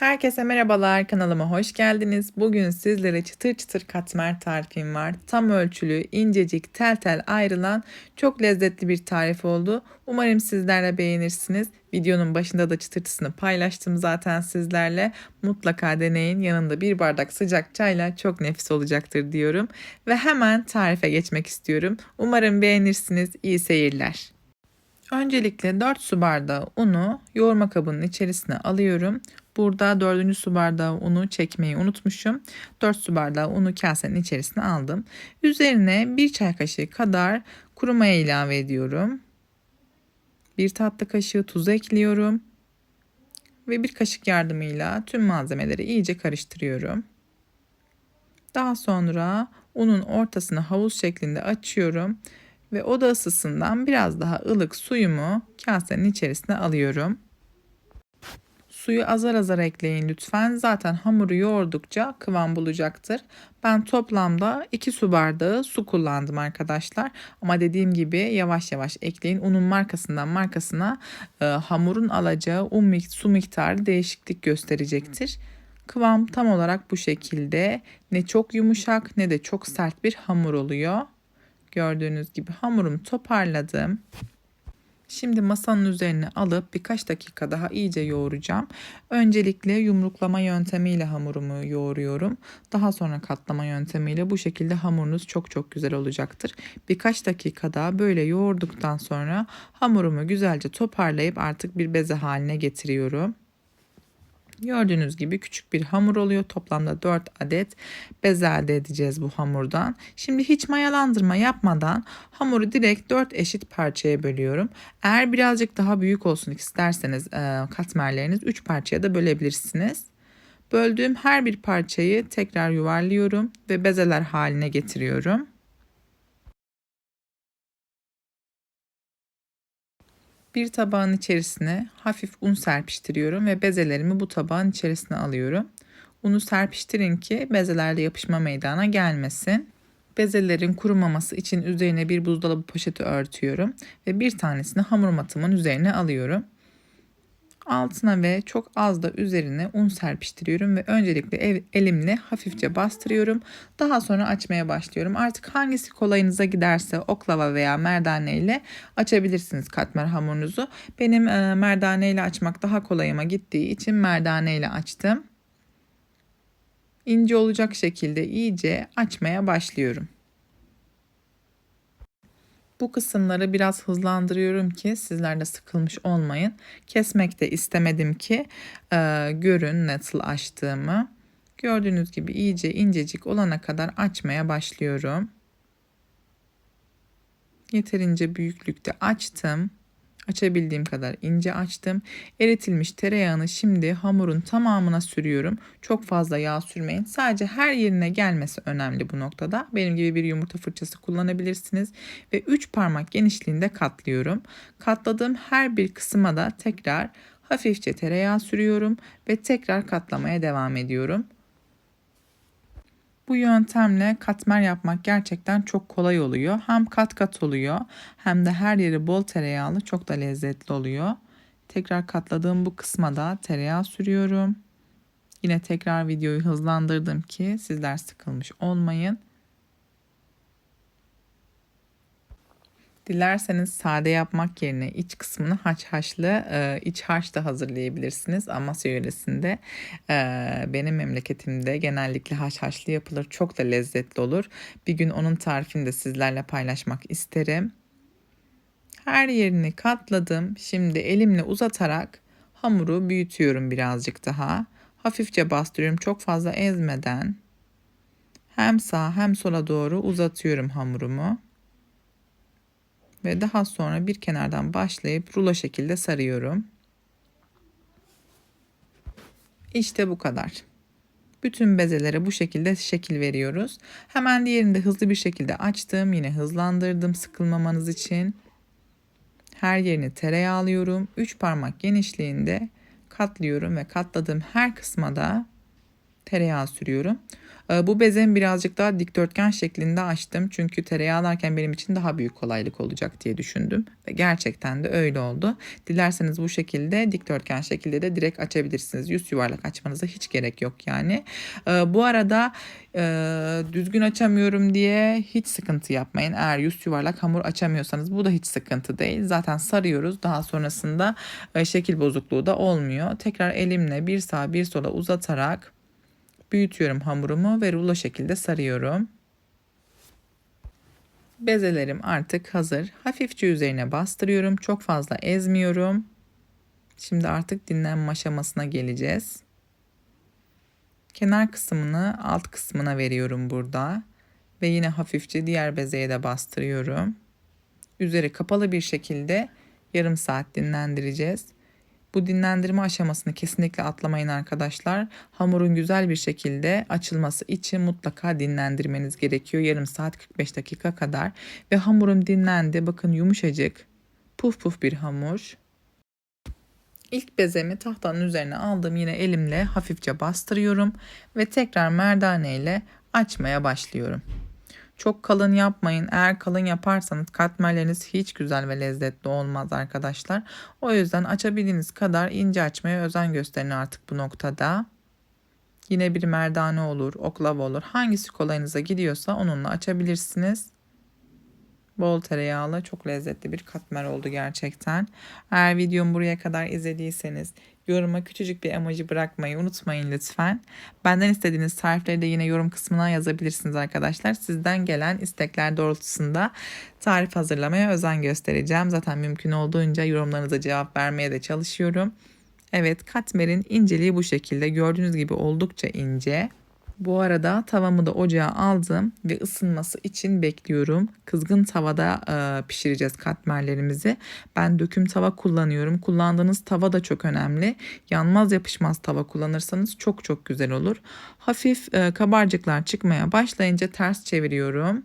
Herkese merhabalar kanalıma hoş geldiniz. Bugün sizlere çıtır çıtır katmer tarifim var. Tam ölçülü, incecik, tel tel ayrılan çok lezzetli bir tarif oldu. Umarım sizler de beğenirsiniz. Videonun başında da çıtırtısını paylaştım zaten sizlerle. Mutlaka deneyin. Yanında bir bardak sıcak çayla çok nefis olacaktır diyorum. Ve hemen tarife geçmek istiyorum. Umarım beğenirsiniz. İyi seyirler. Öncelikle 4 su bardağı unu yoğurma kabının içerisine alıyorum. Burada 4. su bardağı unu çekmeyi unutmuşum. 4 su bardağı unu kasenin içerisine aldım. Üzerine 1 çay kaşığı kadar kuru maya ilave ediyorum. 1 tatlı kaşığı tuz ekliyorum. Ve bir kaşık yardımıyla tüm malzemeleri iyice karıştırıyorum. Daha sonra unun ortasını havuz şeklinde açıyorum ve oda ısısından biraz daha ılık suyumu kasenin içerisine alıyorum. Suyu azar azar ekleyin lütfen. Zaten hamuru yoğurdukça kıvam bulacaktır. Ben toplamda 2 su bardağı su kullandım arkadaşlar. Ama dediğim gibi yavaş yavaş ekleyin. Unun markasından markasına e, hamurun alacağı un su miktarı değişiklik gösterecektir. Kıvam tam olarak bu şekilde. Ne çok yumuşak ne de çok sert bir hamur oluyor. Gördüğünüz gibi hamurumu toparladım. Şimdi masanın üzerine alıp birkaç dakika daha iyice yoğuracağım. Öncelikle yumruklama yöntemiyle hamurumu yoğuruyorum. Daha sonra katlama yöntemiyle bu şekilde hamurunuz çok çok güzel olacaktır. Birkaç dakika daha böyle yoğurduktan sonra hamurumu güzelce toparlayıp artık bir beze haline getiriyorum. Gördüğünüz gibi küçük bir hamur oluyor. Toplamda 4 adet bez elde edeceğiz bu hamurdan. Şimdi hiç mayalandırma yapmadan hamuru direkt 4 eşit parçaya bölüyorum. Eğer birazcık daha büyük olsun isterseniz e, katmerleriniz 3 parçaya da bölebilirsiniz. Böldüğüm her bir parçayı tekrar yuvarlıyorum ve bezeler haline getiriyorum. Bir tabağın içerisine hafif un serpiştiriyorum ve bezelerimi bu tabağın içerisine alıyorum. Unu serpiştirin ki bezelerde yapışma meydana gelmesin. Bezelerin kurumaması için üzerine bir buzdolabı poşeti örtüyorum ve bir tanesini hamur matımın üzerine alıyorum. Altına ve çok az da üzerine un serpiştiriyorum ve öncelikle elimle hafifçe bastırıyorum. Daha sonra açmaya başlıyorum. Artık hangisi kolayınıza giderse oklava veya merdane ile açabilirsiniz katmer hamurunuzu. Benim e, merdane ile açmak daha kolayıma gittiği için merdane ile açtım. İnce olacak şekilde iyice açmaya başlıyorum. Bu kısımları biraz hızlandırıyorum ki sizler de sıkılmış olmayın. Kesmek de istemedim ki e, görün nasıl açtığımı. Gördüğünüz gibi iyice incecik olana kadar açmaya başlıyorum. Yeterince büyüklükte açtım. Açabildiğim kadar ince açtım. Eritilmiş tereyağını şimdi hamurun tamamına sürüyorum. Çok fazla yağ sürmeyin. Sadece her yerine gelmesi önemli bu noktada. Benim gibi bir yumurta fırçası kullanabilirsiniz. Ve 3 parmak genişliğinde katlıyorum. Katladığım her bir kısma da tekrar hafifçe tereyağı sürüyorum ve tekrar katlamaya devam ediyorum. Bu yöntemle katmer yapmak gerçekten çok kolay oluyor. Hem kat kat oluyor hem de her yeri bol tereyağlı çok da lezzetli oluyor. Tekrar katladığım bu kısma da tereyağı sürüyorum. Yine tekrar videoyu hızlandırdım ki sizler sıkılmış olmayın. Dilerseniz sade yapmak yerine iç kısmını haç haşlı e, iç harç da hazırlayabilirsiniz. Amasya yöresinde e, benim memleketimde genellikle haç haşlı yapılır. Çok da lezzetli olur. Bir gün onun tarifini de sizlerle paylaşmak isterim. Her yerini katladım. Şimdi elimle uzatarak hamuru büyütüyorum birazcık daha. Hafifçe bastırıyorum çok fazla ezmeden. Hem sağ hem sola doğru uzatıyorum hamurumu ve daha sonra bir kenardan başlayıp rulo şekilde sarıyorum. İşte bu kadar. Bütün bezelere bu şekilde şekil veriyoruz. Hemen diğerini de hızlı bir şekilde açtım. Yine hızlandırdım sıkılmamanız için. Her yerini tereyağlıyorum. 3 parmak genişliğinde katlıyorum ve katladığım her kısma da tereyağı sürüyorum. Ee, Bu bezemi birazcık daha dikdörtgen şeklinde açtım. Çünkü tereyağlarken benim için daha büyük kolaylık olacak diye düşündüm. Ve gerçekten de öyle oldu. Dilerseniz bu şekilde dikdörtgen şekilde de direkt açabilirsiniz. Yüz yuvarlak açmanıza hiç gerek yok yani. Ee, Bu arada e, düzgün açamıyorum diye hiç sıkıntı yapmayın. Eğer yüz yuvarlak hamur açamıyorsanız bu da hiç sıkıntı değil. Zaten sarıyoruz. Daha sonrasında e, şekil bozukluğu da olmuyor. Tekrar elimle bir sağa bir sola uzatarak büyütüyorum hamurumu ve rulo şekilde sarıyorum. Bezelerim artık hazır. Hafifçe üzerine bastırıyorum. Çok fazla ezmiyorum. Şimdi artık dinlenme aşamasına geleceğiz. Kenar kısmını alt kısmına veriyorum burada. Ve yine hafifçe diğer bezeye de bastırıyorum. Üzeri kapalı bir şekilde yarım saat dinlendireceğiz. Bu dinlendirme aşamasını kesinlikle atlamayın arkadaşlar. Hamurun güzel bir şekilde açılması için mutlaka dinlendirmeniz gerekiyor. Yarım saat 45 dakika kadar. Ve hamurum dinlendi. Bakın yumuşacık. Puf puf bir hamur. İlk bezemi tahtanın üzerine aldım. Yine elimle hafifçe bastırıyorum. Ve tekrar merdane ile açmaya başlıyorum. Çok kalın yapmayın. Eğer kalın yaparsanız katmerleriniz hiç güzel ve lezzetli olmaz arkadaşlar. O yüzden açabildiğiniz kadar ince açmaya özen gösterin artık bu noktada. Yine bir merdane olur, oklava olur. Hangisi kolayınıza gidiyorsa onunla açabilirsiniz. Bol tereyağlı çok lezzetli bir katmer oldu gerçekten. Eğer videomu buraya kadar izlediyseniz yoruma küçücük bir emoji bırakmayı unutmayın lütfen. Benden istediğiniz tarifleri de yine yorum kısmına yazabilirsiniz arkadaşlar. Sizden gelen istekler doğrultusunda tarif hazırlamaya özen göstereceğim. Zaten mümkün olduğunca yorumlarınıza cevap vermeye de çalışıyorum. Evet katmerin inceliği bu şekilde. Gördüğünüz gibi oldukça ince. Bu arada tavamı da ocağa aldım ve ısınması için bekliyorum. Kızgın tavada e, pişireceğiz katmerlerimizi. Ben döküm tava kullanıyorum. Kullandığınız tava da çok önemli. Yanmaz yapışmaz tava kullanırsanız çok çok güzel olur. Hafif e, kabarcıklar çıkmaya başlayınca ters çeviriyorum.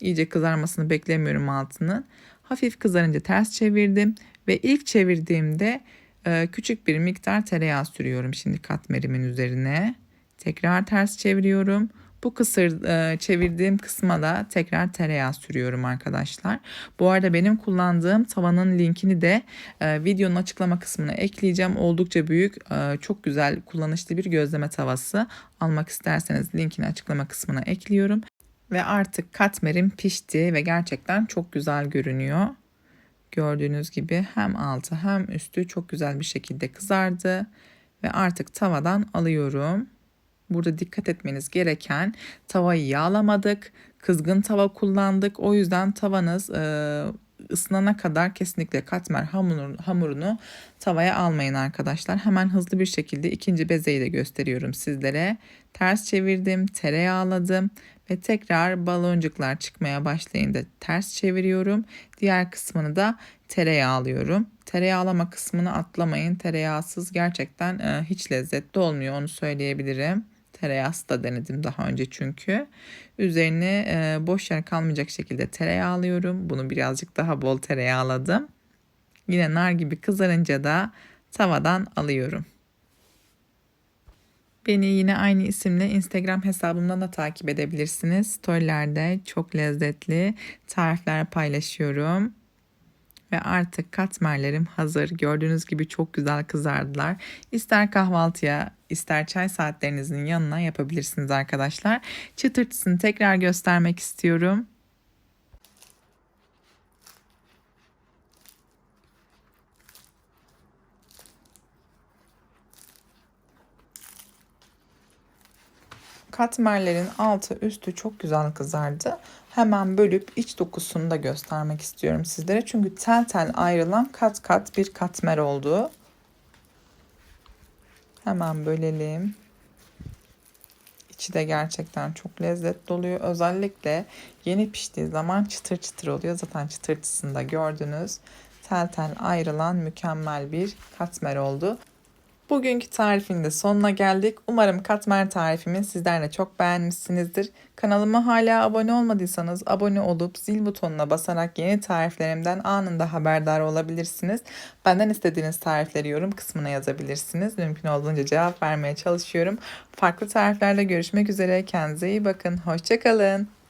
İyice kızarmasını beklemiyorum altını. Hafif kızarınca ters çevirdim ve ilk çevirdiğimde e, küçük bir miktar tereyağı sürüyorum şimdi katmerimin üzerine. Tekrar ters çeviriyorum. Bu kısır e, çevirdiğim kısma da tekrar tereyağı sürüyorum arkadaşlar. Bu arada benim kullandığım tavanın linkini de e, videonun açıklama kısmına ekleyeceğim. Oldukça büyük, e, çok güzel, kullanışlı bir gözleme tavası. Almak isterseniz linkini açıklama kısmına ekliyorum. Ve artık katmerim pişti ve gerçekten çok güzel görünüyor. Gördüğünüz gibi hem altı hem üstü çok güzel bir şekilde kızardı. Ve artık tavadan alıyorum. Burada dikkat etmeniz gereken tavayı yağlamadık. Kızgın tava kullandık. O yüzden tavanız e, ısınana kadar kesinlikle katmer hamurunu, hamurunu tavaya almayın arkadaşlar. Hemen hızlı bir şekilde ikinci bezeyi de gösteriyorum sizlere. Ters çevirdim, tereyağladım ve tekrar baloncuklar çıkmaya başlayınca ters çeviriyorum. Diğer kısmını da tereyağlıyorum. Tereyağlama kısmını atlamayın. Tereyağsız gerçekten e, hiç lezzetli olmuyor onu söyleyebilirim. Tereyağısı da denedim daha önce çünkü. Üzerine e, boş yer kalmayacak şekilde tereyağlıyorum. Bunu birazcık daha bol tereyağladım. Yine nar gibi kızarınca da tavadan alıyorum. Beni yine aynı isimle Instagram hesabımdan da takip edebilirsiniz. Storylerde çok lezzetli tarifler paylaşıyorum. Ve artık katmerlerim hazır. Gördüğünüz gibi çok güzel kızardılar. İster kahvaltıya, ister çay saatlerinizin yanına yapabilirsiniz arkadaşlar. Çıtırtısını tekrar göstermek istiyorum. Katmerlerin altı üstü çok güzel kızardı. Hemen bölüp iç dokusunu da göstermek istiyorum sizlere. Çünkü tel tel ayrılan kat kat bir katmer oldu. Hemen bölelim. İçi de gerçekten çok lezzetli oluyor. Özellikle yeni piştiği zaman çıtır çıtır oluyor. Zaten çıtırtısını da gördünüz. Tel tel ayrılan mükemmel bir katmer oldu. Bugünkü tarifin de sonuna geldik. Umarım katmer tarifimi sizler de çok beğenmişsinizdir. Kanalıma hala abone olmadıysanız abone olup zil butonuna basarak yeni tariflerimden anında haberdar olabilirsiniz. Benden istediğiniz tarifleri yorum kısmına yazabilirsiniz. Mümkün olduğunca cevap vermeye çalışıyorum. Farklı tariflerde görüşmek üzere. Kendinize iyi bakın. Hoşçakalın.